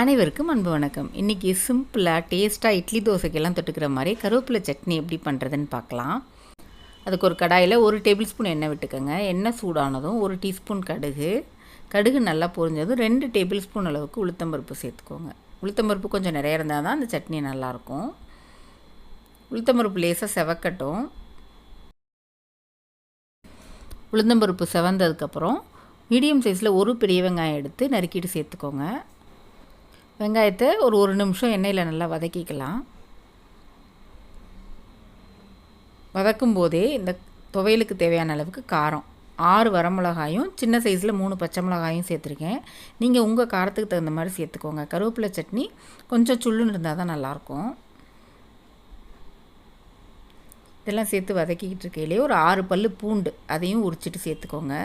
அனைவருக்கும் அன்பு வணக்கம். இன்றைக்கி சிம்பிளாக டேஸ்ட்டாக இட்லி தோசைக்கெல்லாம் தொட்டுக்கிற மாதிரி கருவேப்பிலை சட்னி எப்படி பண்ணுறதுன்னு பார்க்கலாம். அதுக்கு ஒரு கடாயில் ஒரு டேபிள் ஸ்பூன் எண்ணெய் விட்டுக்கோங்க. எண்ணெய் சூடானதும் ஒரு டீஸ்பூன் கடுகு. கடுகு நல்லா பொரிஞ்சதும் ரெண்டு டேபிள் ஸ்பூன் அளவுக்கு உளுத்தம்பருப்பு சேர்த்துக்கோங்க. உளுத்தம்பருப்பு கொஞ்சம் நிறைய இருந்தால் தான் அந்த சட்னி நல்லாயிருக்கும். உளுத்தம்பருப்பு லேசாக செவக்கட்டும். உளுந்தம்பருப்பு செவந்ததுக்கப்புறம் மீடியம் சைஸில் ஒரு பெரிய வெங்காயம் எடுத்து நறுக்கிட்டு சேர்த்துக்கோங்க. வெங்காயத்தை ஒரு ஒரு நிமிஷம் எண்ணெயில் நல்லா வதக்கிக்கலாம். வதக்கும் போதே இந்த துவையலுக்கு தேவையான அளவுக்கு காரம். ஆறு வரமிளகாயும் சின்ன சைஸில் மூணு பச்சை மிளகாயும் சேர்த்துருக்கேன். நீங்கள் உங்கள் காரத்துக்கு தகுந்த மாதிரி சேர்த்துக்கோங்க. கருவேப்பிலை சட்னி கொஞ்சம் சுள்ளுன்னு இருந்தால் தான் நல்லாயிருக்கும். இதெல்லாம் சேர்த்து வதக்கிக்கிட்டு இருக்கையிலே ஒரு ஆறு பல் பூண்டு அதையும் உரிச்சிட்டு சேர்த்துக்கோங்க.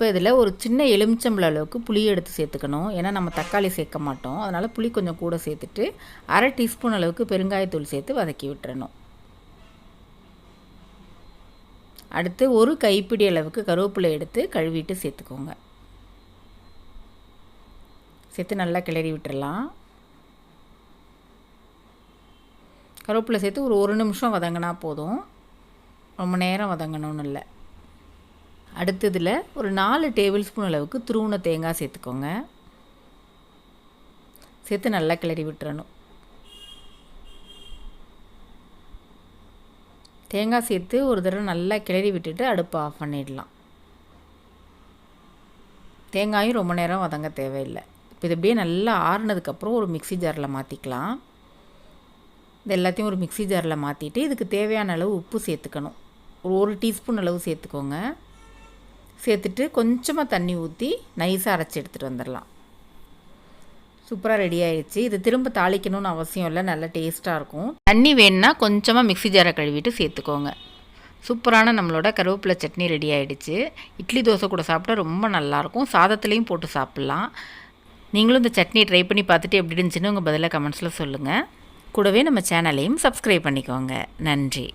இப்போ இதில் ஒரு சின்ன எலுமிச்சம்பள அளவுக்கு புளி எடுத்து சேர்த்துக்கணும். ஏன்னா நம்ம தக்காளி சேர்க்க மாட்டோம். அதனால் புளி கொஞ்சம் கூட சேர்த்துட்டு அரை டீஸ்பூன் அளவுக்கு பெருங்காயத்தூள் சேர்த்து வதக்கி விட்டுறணும். அடுத்து ஒரு கைப்பிடி அளவுக்கு கருவேப்பிலை எடுத்து கழுவிட்டு சேர்த்துக்கோங்க. சேர்த்து நல்லா கிளறி விட்டுடலாம் கருவேப்பிலை சேர்த்து ஒரு ஒரு நிமிஷம் வதங்கினா போதும். ரொம்ப நேரம் வதங்கணும்னு இல்லை. அடுத்ததில் ஒரு நாலு டேபிள் ஸ்பூன் அளவுக்கு துருவண தேங்காய் சேர்த்துக்கோங்க. சேர்த்து நல்லா கிளறி விட்டுறணும். தேங்காய் சேர்த்து ஒரு தடவை நல்லா கிளறி விட்டுட்டு அடுப்பை ஆஃப் பண்ணிடலாம். தேங்காயும் ரொம்ப நேரம் வதங்க தேவையில்லை. இப்போ இது அப்படியே நல்லா ஆறுனதுக்கப்புறம் ஒரு மிக்சி ஜாரில் மாற்றிக்கலாம் இது எல்லாத்தையும் ஒரு மிக்சி ஜாரில் மாற்றிட்டு இதுக்கு தேவையான அளவு உப்பு சேர்த்துக்கணும். ஒரு ஒரு டீஸ்பூன் அளவு சேர்த்துக்கோங்க. சேர்த்துட்டு கொஞ்சமாக தண்ணி ஊற்றி நைஸாக அரைச்சி எடுத்துகிட்டு வந்துடலாம். சூப்பராக ரெடி ஆயிடுச்சு. இது திரும்ப தாளிக்கணும்னு அவசியம் இல்லை. நல்லா டேஸ்ட்டாக இருக்கும். தண்ணி வேணுன்னா கொஞ்சமாக மிக்சி ஜாரை கழுவிட்டு சேர்த்துக்கோங்க. சூப்பரான நம்மளோட கருவேப்பிலை சட்னி ரெடி ஆகிடுச்சு இட்லி தோசை கூட சாப்பிட்டா ரொம்ப நல்லாயிருக்கும் சாதத்துலேயும் போட்டு சாப்பிட்லாம். நீங்களும் இந்த சட்னி ட்ரை பண்ணி பார்த்துட்டு எப்படி இருந்துச்சுன்னு உங்கள் பதிலாக கமெண்ட்ஸில் சொல்லுங்கள் கூடவே நம்ம சேனலையும் சப்ஸ்கிரைப் பண்ணிக்கோங்க. நன்றி.